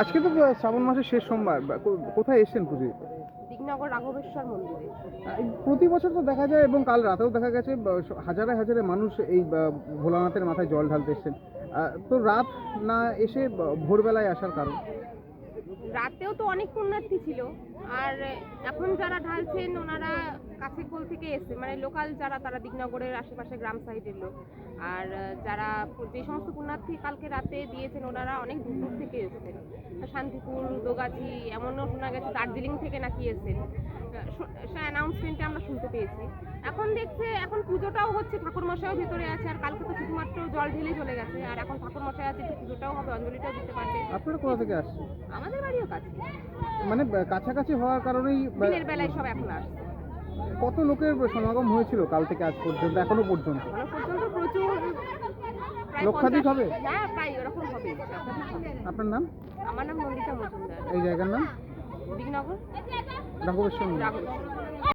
আজকে তো শ্রাবণ মাসের শেষ সোমবার কোথায় এসছেন পুজো? দিতে? দিকনগর রাঘবেশ্বর মন্দিরে। প্রতি বছর তো দেখা যায় এবং কাল রাতেও দেখা গেছে হাজারে হাজারে মানুষ এই ভোলানাথের মাথায় জল ঢালতে এসছেন। তো রাত না এসে ভোরবেলায় আসার কারণ? রাতেও তো অনেক পুণ্যার্থী ছিল। আর এখন যারা ঢালছেন, ওনারা কাছে কোল থেকে এসছে। মানে লোকাল যারা, তারা দিকনগরের আশেপাশে গ্রাম সাইডের লোক। আর যারা যে সমস্ত পুণ্যার্থী কালকে রাতে দিয়েছেন, ওনারা অনেক দূর দূর থেকে এসছেন। শান্তিপুর দোগাছি এমনও শোনা গেছে, দার্জিলিং থেকে নাকি এসছেন। সে অ্যানাউন্সমেন্টে আমরা শুনতে পেয়েছি। এখন দেখছে, এখন পুজোটাও হচ্ছে, ঠাকুরমশাইও ভেতরে আছে। আর কালকে তো শুধুমাত্র জল ঢেলে চলে গেছে। আর এখন ঠাকুরমশাই আছে পুজোটাও হবে অঞ্জলিটাও দিতে পারবে। আপনারা কোথা থেকে আসছেন? আমাদের বাড়িও কাছে। মানে কাছাকাছি হওয়ার কারণেই দিনের বেলায় সব এখন আসছে। কত লোকের সমাগম হয়েছিল কাল থেকে আজ পর্যন্ত এখনও পর্যন্ত? এখনও পর্যন্ত প্রচুর লক্ষাধিক হবে? হ্যাঁ প্রায় ওরকম হবে। আপনার নাম? আমার নাম নন্দিতা মজুমদার। এই জায়গার নাম? রাঘবেশ্বর রাঘবেশ্বর।